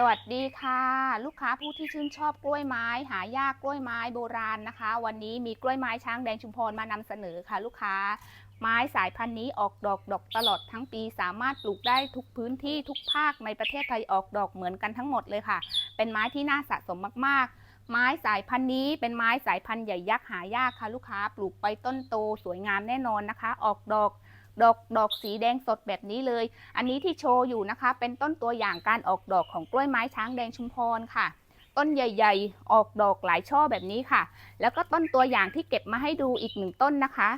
สวัสดีค่ะ ลูกค้าผู้ที่ชื่นชอบกล้วยไม้ หายากกล้วยไม้โบราณนะคะ วันนี้มีกล้วยไม้ช้างแดงชุมพรมานำเสนอค่ะ ลูกค้าไม้สายพันธุ์นี้ออกดอกดอกตลอดทั้งปี สามารถปลูกได้ทุกพื้นที่ทุกภาคในประเทศไทยออกดอกเหมือนกันทั้งหมดเลยค่ะ เป็นไม้ที่น่าสะสมมากๆ ไม้สายพันธุ์นี้เป็นไม้สายพันธุ์ใหญ่ยักษ์หายากค่ะ ลูกค้าปลูกไปต้นโตสวยงามแน่นอนนะคะ ออกดอก ดอกดอกสีแดงสดแบบนี้เลย อันนี้ที่โชว์อยู่นะคะ เป็นต้นตัวอย่างการออกดอกของกล้วยไม้ช้างแดงชุมพรค่ะ ต้นใหญ่ ๆ ออกดอกหลายช่อแบบนี้ค่ะ แล้วก็ต้นตัวอย่างที่เก็บมาให้ดูอีกหนึ่งต้นนะคะ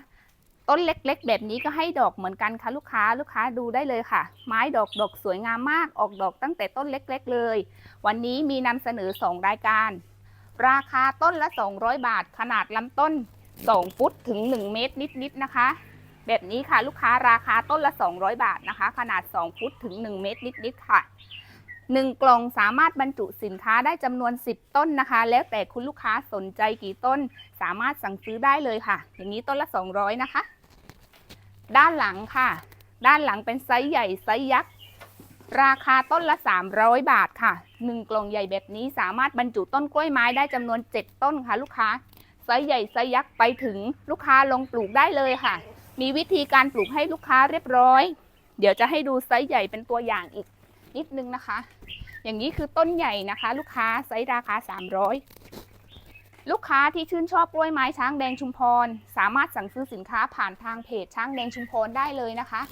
ต้นเล็กๆ แบบนี้ก็ให้ดอกเหมือนกันค่ะลูกค้าลูกค้าดูได้เลยค่ะ ไม้ดอกดอกสวยงามมากออกดอกตั้งแต่ต้นเล็ก ๆ เลย วันนี้มีนำเสนอ 2 รายการ ราคาต้นละ 200 บาท ขนาดลำต้น 2 ฟุตถึง 1 เมตรนิดๆนะคะ แบบนี้ค่ะลูกค้าราคาต้นละ 200 บาทนะคะ ขนาด 2 ฟุตถึง 1 เมตรนิดๆค่ะ 1 กล่องสามารถบรรจุสินค้าได้จำนวน 10 ต้นนะคะ แล้วแต่คุณลูกค้าสนใจกี่ต้น สามารถสั่งซื้อได้เลยค่ะ อย่างนี้ต้นละ 200 นะคะ ด้านหลังค่ะ ด้านหลังเป็นไซส์ใหญ่ไซส์ยักษ์ราคาต้นละ 300 บาทค่ะ 1 กล่องใหญ่แบบนี้สามารถบรรจุต้นกล้วยไม้ได้จำนวน 7 ต้นค่ะ ลูกค้าไซส์ใหญ่ไซส์ยักษ์ไปถึงลูกค้าลงปลูกได้เลยค่ะ มีวิธีการปลูกให้ลูกค้าเรียบร้อย เดี๋ยวจะให้ดูไซส์ใหญ่เป็นตัวอย่างอีกนิดนึงนะคะ อย่างนี้คือต้นใหญ่นะคะ ลูกค้าไซส์ราคา 300 ลูกค้าที่ชื่นชอบกล้วยไม้ช้างแดงชุมพร สามารถสั่งซื้อสินค้าผ่านทางเพจช้างแดงชุมพรได้เลยนะคะ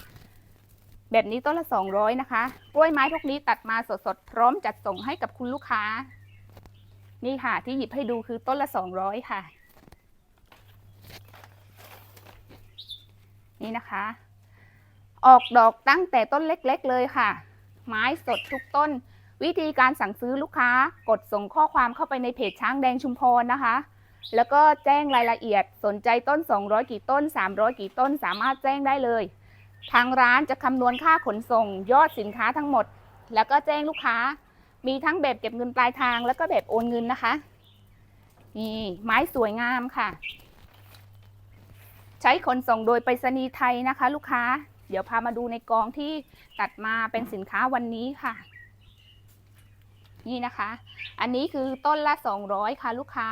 แบบนี้ต้นละ 200 นะคะ กล้วยไม้พวกนี้ตัดมาสดๆ พร้อมจัดส่งให้กับคุณลูกค้า นี่ค่ะที่หยิบให้ดูคือต้นละ 200 ค่ะ นี่นะคะ ออกดอกตั้งแต่ต้นเล็กๆเลยค่ะ ไม้สดทุกต้น วิธีการสั่งซื้อลูกค้ากดส่งข้อความเข้าไปในเพจช้างแดงชุมพรนะคะ แล้วก็แจ้งรายละเอียดสนใจต้น 200 กี่ต้น 300 กี่ต้น สามารถแจ้งได้เลย ทางร้านจะคำนวณค่าขนส่งยอดสินค้าทั้งหมด แล้วก็แจ้งลูกค้า มีทั้งแบบเก็บเงินปลายทาง แล้วก็แบบโอนเงินนะคะ นี่ไม้สวยงามค่ะ ใช้ขนส่งโดยไปรษณีย์ไทยนะคะ ลูกค้า เดี๋ยวพามาดูในกองที่ตัดมาเป็นสินค้าวันนี้ค่ะ นี่นะคะ อันนี้คือต้นละ 200 ค่ะลูกค้า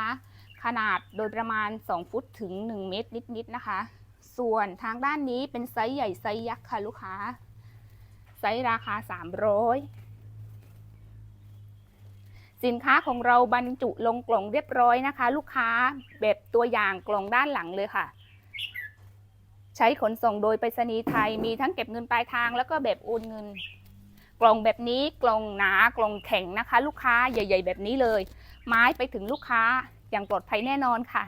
ขนาดโดยประมาณ 2 ฟุตถึง 1 เมตรนิดๆนะคะ ส่วนทางด้านนี้เป็นไซส์ใหญ่ไซส์ยักษ์ค่ะลูกค้า ไซส์ราคา 300สินค้าของเราบรรจุลงกล่องเรียบร้อยนะคะ ลูกค้าแบบตัวอย่างกล่องด้านหลังเลยค่ะ ใช้ขนส่งโดยไปรษณีย์ไทยมีทั้งเก็บเงินปลายทางแล้วก็แบบโอนเงิน กล่องแบบนี้กล่องหนากล่องแข็งนะคะ ลูกค้าใหญ่ ๆ แบบนี้เลย ไม้ไปถึงลูกค้าอย่างปลอดภัยแน่นอนค่ะ